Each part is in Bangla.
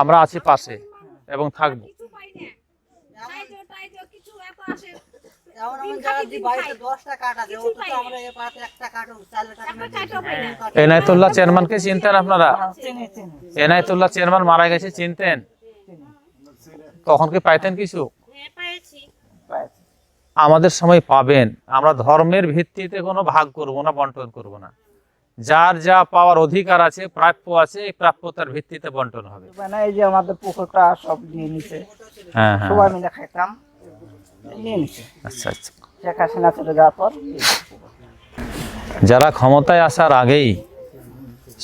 আমরা আছি পাশে এবং থাকব। এনায়তুল্লাহ চেয়ারম্যানকে চিনতেন আপনারা? এনায়তুল্লাহ চেয়ারম্যান মারা গেছে, চিনতেন? তখন কি পাইতেন কিছু? আমাদের সময় পাবেন। আমরা ধর্মের ভিত্তিতে কোনো ভাগ করব না, বন্টন করব না। যার যা পাওয়ার অধিকার আছে প্রাপ্য আছে এই প্রাপ্যতার ভিত্তিতে বন্টন হবে। মানে এই যে আমাদের পুকুরটা সব নিয়ে নিছে হ্যাঁ হ্যাঁ। সবাই মিলে খাইতাম নিয়ে নিছে। আচ্ছা আচ্ছা। শেখ হাসিনা চলে যাওয়ার পর যারা ক্ষমতায় আসার আগেই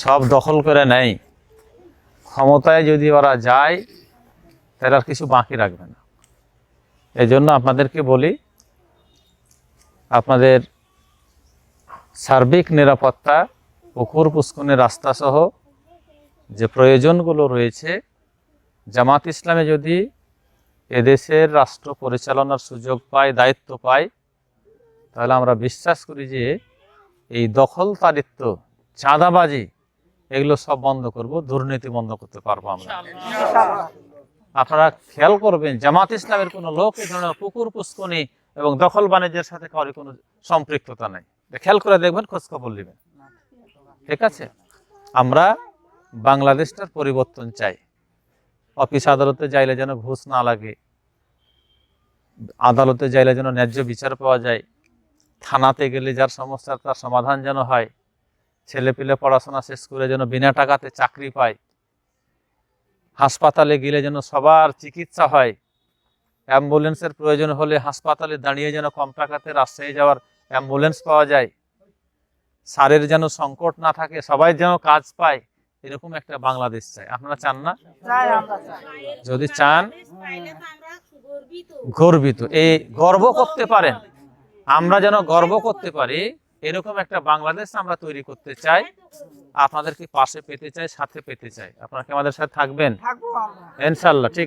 সব দখল করে নেয় ক্ষমতায় যদি ওরা যায় তাহলে আর কিছু বাকি রাখবে না। এই জন্য আপনাদেরকে বলি আপনাদের সার্বিক নিরাপত্তা পুকুর পুষ্কনের রাস্তা সহ যে প্রয়োজনগুলো রয়েছে জামাত ইসলামে যদি এদেশের রাষ্ট্র পরিচালনার সুযোগ পায় দায়িত্ব পায় তাহলে আমরা বিশ্বাস করি যে এই দখলদারিত্ব চাঁদাবাজি এগুলো সব বন্ধ করব দুর্নীতি বন্ধ করতে পারব আমরা। আপনারা খেয়াল করবেন জামাত ইসলামের কোনো লোক এই ধরনের পুকুর পুষ্কনি এবং দখল বাণিজ্যের সাথে কারও কোনো সম্পৃক্ততা নেই। খেয়াল করে দেখবেন খোঁজখবর নেবেন। ঠিক আছে? আমরা বাংলাদেশটার পরিবর্তন চাই। অফিস আদালতে যাইলে যেন ঘুষ না লাগে। আদালতে যাইলে যেন ন্যায্য বিচার পাওয়া যায়। থানাতে গেলে যার সমস্যা, তার সমাধান যেন হয়। ছেলে পেলে পড়াশোনা শেষ করে যেন বিনা টাকাতে চাকরি পায়। হাসপাতালে গেলে যেন সবার চিকিৎসা হয়। অ্যাম্বুলেন্সের প্রয়োজন হলে হাসপাতালে দাঁড়িয়ে যেন কম টাকাতে রাজশাহী যাওয়ার অ্যাম্বুলেন্স পাওয়া যায়। সারের যেন সংকট না থাকে সবাই যেন কাজ পায় এরকম একটা বাংলাদেশ চাই। আপনারা চান না? আমরা যদি চান গর্বিত। এই গর্ব করতে পারেন। আমরা যেন গর্ব করতে পারি এরকম একটা বাংলাদেশ আমরা তৈরি করতে চাই। আপনাদেরকে পাশে পেতে চাই সাথে পেতে চাই। আপনারা কি আমাদের সাথে থাকবেন? ইনশাল্লাহ ঠিক